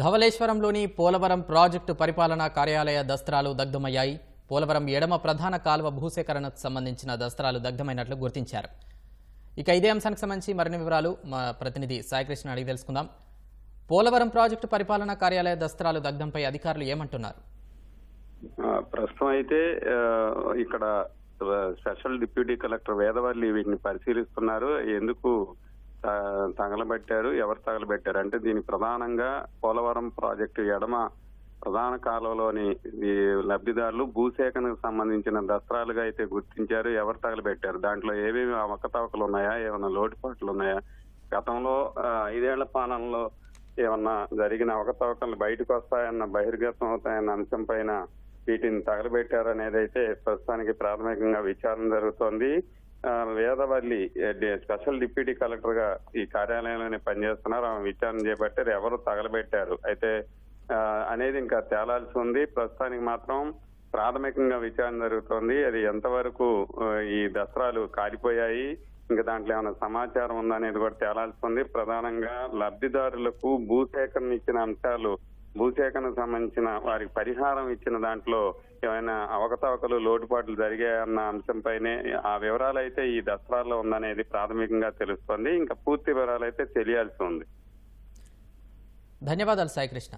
ధవళేశ్వరంలోని Polavaram project పరిపాలనా కార్యాలయ దస్త్రాలు దగ్ధమయ్యాయి. పోలవరం ఎడమ ప్రధాన కాలువ భూసేకరణకు సంబంధించిన దస్త్రాలు దగ్ధమైనట్లు గుర్తించారు. ఇక ఇదే అంశానికి సంబంధించి మరిన్ని వివరాలు మా ప్రతినిధి సాయికృష్ణ అడిగి తెలుసుకుందాం. పోలవరం ప్రాజెక్టు పరిపాలనా కార్యాలయ దస్త్రాలు దగ్ధంపై అధికారులు ఏమంటున్నారు? ప్రస్తుతం అయితే ఇక్కడ స్పెషల్ డిప్యూటీ కలెక్టర్ వేదవల్లి వీటిని పరిశీలిస్తున్నారు. ఎందుకు తగలబెట్టారు ఎవరు తగలబెట్టారు? అంటే దీని ప్రధానంగా పోలవరం ప్రాజెక్టు ఎడమ ప్రధాన కాలంలోని ఈ లబ్ధిదారులు భూసేకరణకు సంబంధించిన దస్త్రాలుగా అయితే గుర్తించారు ఎవరు తగలబెట్టారు? దాంట్లో ఏమేమి అవకతవకలు ఉన్నాయా? ఏమైనా లోటుపాట్లు ఉన్నాయా? గతంలో ఐదేళ్ళ పాలనలో ఏమన్నా జరిగిన అవకతవకలు బయటకు వస్తాయన్న బహిర్గతం అవుతాయన్న అంశం పైన వీటిని తగలబెట్టారు అనేది అయితే ప్రస్తుతానికి ప్రాథమికంగా విచారణ జరుగుతోంది. వేదవల్లి స్పెషల్ డిప్యూటీ కలెక్టర్గా ఈ కార్యాలయంలోనే పనిచేస్తున్నారు. ఆమె విచారణ చేపట్టారు. ఎవరు తగలబెట్టారు? అయితే అనేది ఇంకా తేలాల్సి ఉంది. ప్రస్తుతానికి మాత్రం ప్రాథమికంగా విచారణ జరుగుతోంది. అది ఎంతవరకు ఈ దసరాలు కాలిపోయాయి ఇంకా దాంట్లో ఏమైనా సమాచారం ఉందా అనేది కూడా తేలాల్సి ఉంది. ప్రధానంగా లబ్ధిదారులకు భూసేకరణ ఇచ్చిన అంశాలు భూసేకరణకు సంబంధించిన వారికి పరిహారం ఇచ్చిన దాంట్లో ఏమైనా అవకతవకలు లోటుపాట్లు జరిగాయన్న అంశంపైనే ఆ వివరాలు అయితే ఈ దసరాలో ఉందనేది ప్రాథమికంగా తెలుస్తోంది. ఇంకా పూర్తి వివరాలు అయితే తెలియాల్సి ఉంది. ధన్యవాదాలు సాయికృష్ణ.